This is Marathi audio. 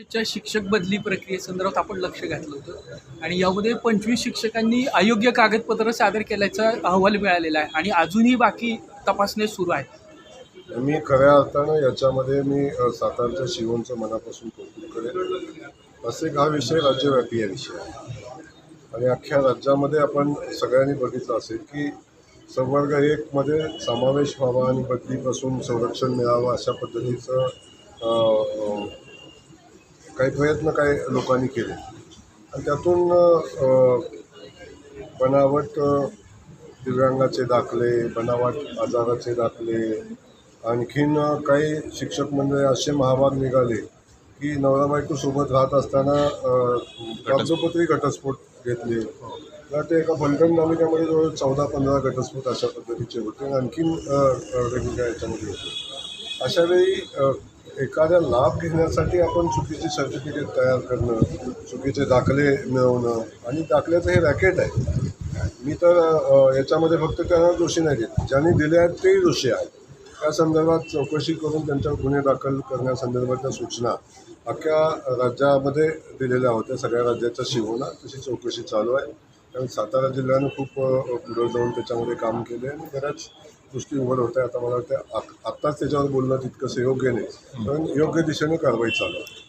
च्या शिक्षक बदली प्रक्रियेसंदर्भात आपण लक्ष घातलं होतं. आणि यामध्ये पंचवीस शिक्षकांनी अयोग्य कागदपत्र सादर केल्याचा अहवाल मिळालेला आहे. आणि अजूनही बाकी तपासणे सुरू आहेत. मी खऱ्या अर्थानं याच्यामध्ये मी सातारच्या शिवणचं मनापासून कौतुक करेन. असे हा विषय राज्यव्यापी आहे विषय. आहे आणि अख्ख्या राज्यामध्ये आपण सगळ्यांनी बघितलं असेल की संवर्ग एकमध्ये समावेश व्हावा आणि बदलीपासून संरक्षण मिळावं अशा पद्धतीचं काही प्रयत्न काही लोकांनी केले. आणि त्यातून बनावट दिव्यांगाचे दाखले बनावट आजाराचे दाखले आणखीन काही शिक्षक मंडळी असे महाभाग निघाले की नवरा बायकोसोबत राहत असताना अ, कागदोपत्री घटस्फोट घेतले. तर ते एका बंधन तालुक्यामध्ये जवळ चौदा पंधरा घटस्फोट अशा पद्धतीचे होते. आणि आणखीन वेगवेगळ्या याच्यामध्ये होते. अशावेळी एखादा एखाद्या लाभ घेण्यासाठी आपण चुकीची सर्टिफिकेट तयार करणं चुकीचे दाखले मिळवणं आणि दाखल्याचं हे रॅकेट आहे. मी तर याच्यामध्ये फक्त त्यांना दोषी नाही देत. ज्यांनी दिले आहेत तेही दोषी आहेत. त्या संदर्भात चौकशी करून त्यांच्यावर गुन्हे दाखल करण्यासंदर्भातल्या सूचना अख्ख्या राज्यामध्ये दिलेल्या होत्या. सगळ्या राज्याच्या शिवना तशी चौकशी चालू आहे. त्यामुळे सातारा जिल्ह्यानं खूप पुढं पुढे जाऊन त्याच्यामध्ये काम केले आणि बऱ्याच गोष्टी उघड होत्या आता मला वाटतं आत्ताच त्याच्यावर बोलणं तितकंसं योग्य नाही. पण योग्य दिशेने कारवाई चालू आहे.